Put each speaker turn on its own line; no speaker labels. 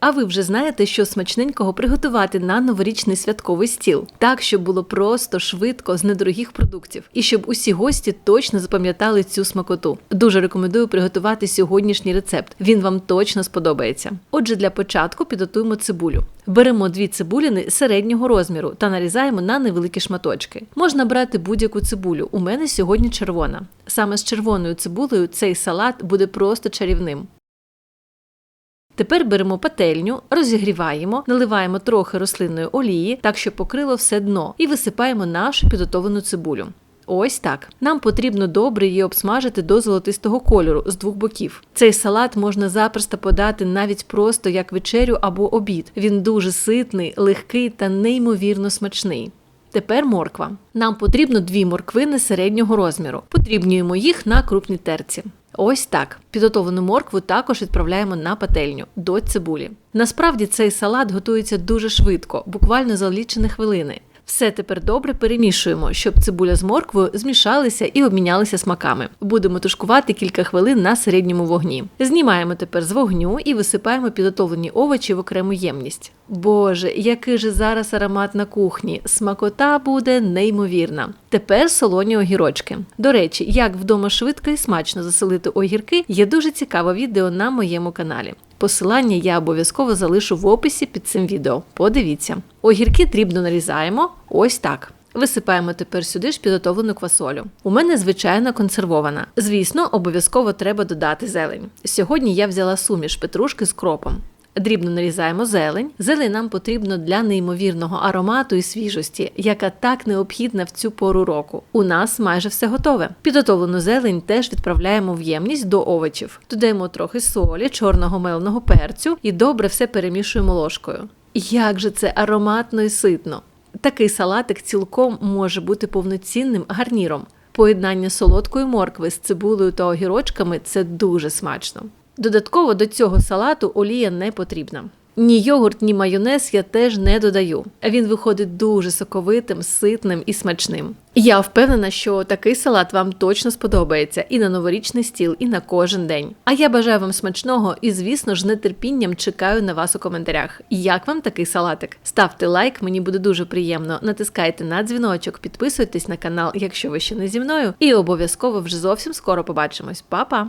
А ви вже знаєте, що смачненького приготувати на новорічний святковий стіл, так щоб було просто, швидко, з недорогих продуктів, і щоб усі гості точно запам'ятали цю смакоту. Дуже рекомендую приготувати сьогоднішній рецепт. Він вам точно сподобається. Отже, для початку підготуємо цибулю. Беремо дві цибуліни середнього розміру та нарізаємо на невеликі шматочки. Можна брати будь-яку цибулю. У мене сьогодні червона. Саме з червоною цибулею цей салат буде просто чарівним. Тепер беремо пательню, розігріваємо, наливаємо трохи рослинної олії, так щоб покрило все дно, і висипаємо нашу підготовлену цибулю. Ось так. Нам потрібно добре її обсмажити до золотистого кольору з двох боків. Цей салат можна запросто подати навіть просто як вечерю або обід. Він дуже ситний, легкий та неймовірно смачний. Тепер морква. Нам потрібно дві морквини середнього розміру. Потрібнюємо їх на крупній терці. Ось так. Підготовлену моркву також відправляємо на пательню до цибулі. Насправді цей салат готується дуже швидко, буквально за лічені хвилини. Все тепер добре перемішуємо, щоб цибуля з морквою змішалися і обмінялися смаками. Будемо тушкувати кілька хвилин на середньому вогні. Знімаємо тепер з вогню і висипаємо підготовлені овочі в окрему ємність. Боже, який же зараз аромат на кухні! Смакота буде неймовірна. Тепер солоні огірочки. До речі, як вдома швидко і смачно заселити огірки, є дуже цікаве відео на моєму каналі. Посилання я обов'язково залишу в описі під цим відео. Подивіться. Огірки дрібно нарізаємо ось так. Висипаємо тепер сюди ж підготовлену квасолю. У мене звичайно консервована. Звісно, обов'язково треба додати зелень. Сьогодні я взяла суміш петрушки з кропом. Дрібно нарізаємо зелень. Зелень нам потрібно для неймовірного аромату і свіжості, яка так необхідна в цю пору року. У нас майже все готове. Підготовлену зелень теж відправляємо в ємність до овочів. Додаємо трохи солі, чорного меленого перцю і добре все перемішуємо ложкою. Як же це ароматно і ситно! Такий салатик цілком може бути повноцінним гарніром. Поєднання солодкої моркви з цибулею та огірочками це дуже смачно. Додатково до цього салату олія не потрібна. Ні йогурт, ні майонез я теж не додаю. Він виходить дуже соковитим, ситним і смачним. Я впевнена, що такий салат вам точно сподобається і на новорічний стіл, і на кожен день. А я бажаю вам смачного і, звісно ж, нетерпінням чекаю на вас у коментарях. Як вам такий салатик? Ставте лайк, мені буде дуже приємно. Натискайте на дзвіночок, підписуйтесь на канал, якщо ви ще не зі мною, і обов'язково вже зовсім скоро побачимось. Па-па!